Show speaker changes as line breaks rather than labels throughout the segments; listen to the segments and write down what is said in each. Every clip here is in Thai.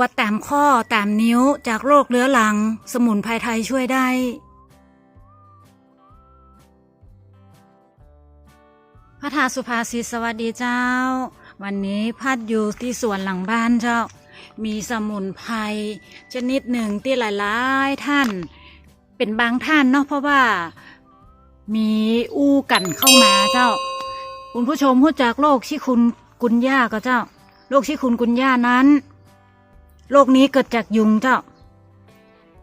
วดแตามข้อแตามนิ้วจากโรคเรื้อรัง สมุนไพรไทยช่วยได้ พระธาสุภาษิตสวัสดีเจ้า วันนี้พัดอยู่ที่สวนหลังบ้านเจ้า มีสมุนไพรชนิดหนึ่งที่หลายๆท่าน เป็นบางท่านเนาะเพราะว่า มีอู้กันเข้ามาเจ้า คุณผู้ชมรู้จักโรคที่คุณกุญย่าก็เจ้าโรคที่คุณกุญย่านั้น โรคนี้เกิดจากยุงเจ้า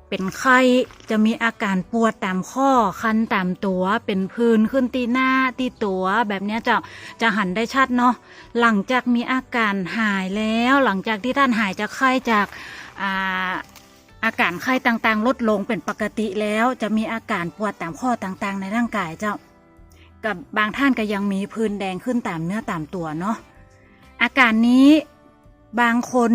เป็นไข้จะมีอาการปวดตามข้อคันตามตัวเป็นพื้นขึ้นตีหน้าตีตัวแบบนี้เจ้าจะหันได้ชัดเนาะหลังจากมีอาการหายแล้ว หลังจากที่ท่านหายจากไข้จากอ่าอาการไข้ต่างๆ ลดลงเป็นปกติแล้วจะมีอาการปวดตามข้อต่างๆ ในร่างกายเจ้า กับบางท่านก็ยังมีพื้นแดงขึ้นตามเนื้อตามตัวเนาะอาการนี้บางคน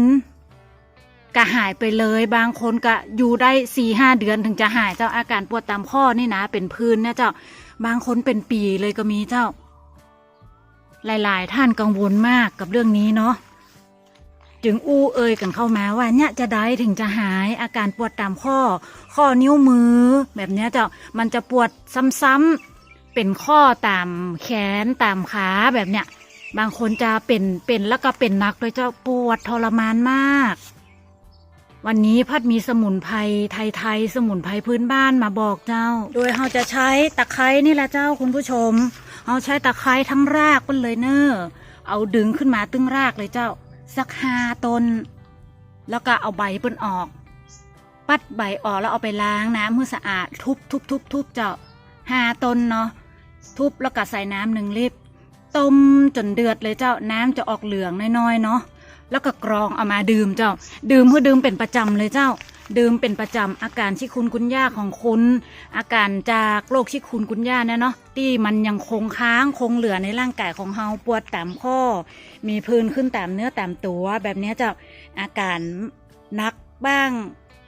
ก็หายไปเลยบางคนก็อยู่ได้สี่ห้าเดือนถึงจะหายเจ้าอาการปวดตามข้อนี่นะ เป็นพื้นนะเจ้าบางคนเป็นปีเลยก็มีเจ้า หลาย ๆ ท่านกังวลมากกับเรื่องนี้เนาะจึงอู้เอ่ยกันเข้ามาว่าเนี่ยจะได้ถึงจะหายอาการปวดตามข้อ ข้อนิ้วมือ แบบเนี้ยเจ้ามันจะปวดซ้ำๆเป็นข้อตามแขนตามขาแบบเนี้ยบางคนจะเป็นเป็นแล้วก็เป็นนักโดยเจ้าปวดทรมานมาก วันนี้พัดมีสมุนไพรไทยๆสมุนไพรพื้นบ้านมาบอกเจ้า โดยเราจะใช้ตะไคร้นี่แหละเจ้าคุณผู้ชมเอาใช้ตะไคร้ทั้งรากมันเลยเนอะเอาดึงขึ้นมาตึงรากเลยเจ้า สักห้าต้น แล้วก็เอาใบเปิ้นออก ปัดใบออกแล้วเอาไปล้างน้ำให้สะอาดทุบทุบทุบทุบเจ้าห้าต้นเนาะทุบแล้วก็ใส่น้ำหนึ่งลิตรต้มจนเดือดเลยเจ้าน้ำจะออกเหลืองน้อยๆเนาะ แล้วก็กรองเอามาดื่มเจ้า ดื่มเพื่อดื่มเป็นประจำเลยเจ้า ดื่มเป็นประจำอาการที่คุณคุณย่าของคุณ อาการจากโรคที่คุณคุณย่าเนี่ยเนาะที่มันยังคงค้างคงเหลือในร่างกายของเฮาปวดตามข้อ มีพื้นขึ้นตามเนื้อตามตัวแบบนี้เจ้าอาการนักบ้าง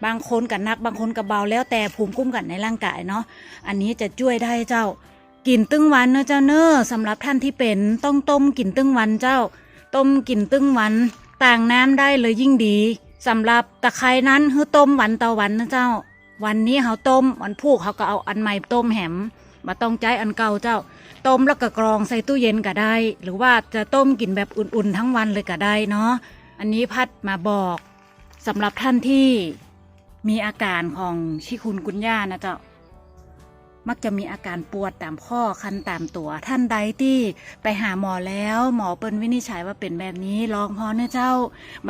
บางคนกับนักบางคนกับเบาแล้วแต่ภูมิคุ้มกันในร่างกายเนาะอันนี้จะช่วยได้เจ้า กินตึ้งวันเนอะเจ้าเนอะสำหรับท่านที่เป็นต้องต้มกินตึ้งวันเจ้า ต้มกินตึ้งวัน ต่างน้ำได้เลยยิ่งดีสำหรับตะไคร้นั้นคือต้มวันต่อวันนะเจ้า วันนี้เขาต้มวันพูกเขาก็เอาอันใหม่ต้มแหมมาต้องใจอันเก่าเจ้า ต้มแล้วก็กรองใส่ตู้เย็นก็ได้ หรือว่าจะต้มกินแบบอุ่นๆทั้งวันเลยก็ได้เนาะอันนี้พัดมาบอกสำหรับท่านที่มีอาการของชิคุนกุญย่านะเจ้า มักจะมีอาการปวดตามข้อคันตามตัว ท่านใดที่ไปหาหมอแล้ว หมอเปิ้นวินิจฉัยว่าเป็นแบบนี้ลองพอเนะเจ้า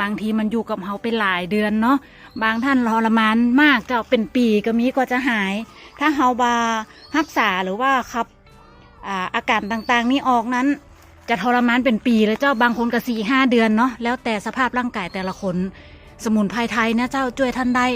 บางทีมันอยู่กับเฮาเป็นหลายเดือนเนาะบางท่านทรมานมากเจ้าเป็นปีก็มีกว่าจะหาย ถ้าเฮาบารักษาหรือว่าขับอาอาการต่างๆนี้ออกนั้นจะทรมานเป็นปีเลยเจ้าบางคนก็สี่ห้าเดือนเนาะแล้วแต่สภาพร่างกายแต่ละคน สมุนไพรไทยนะเจ้าช่วยท่านได้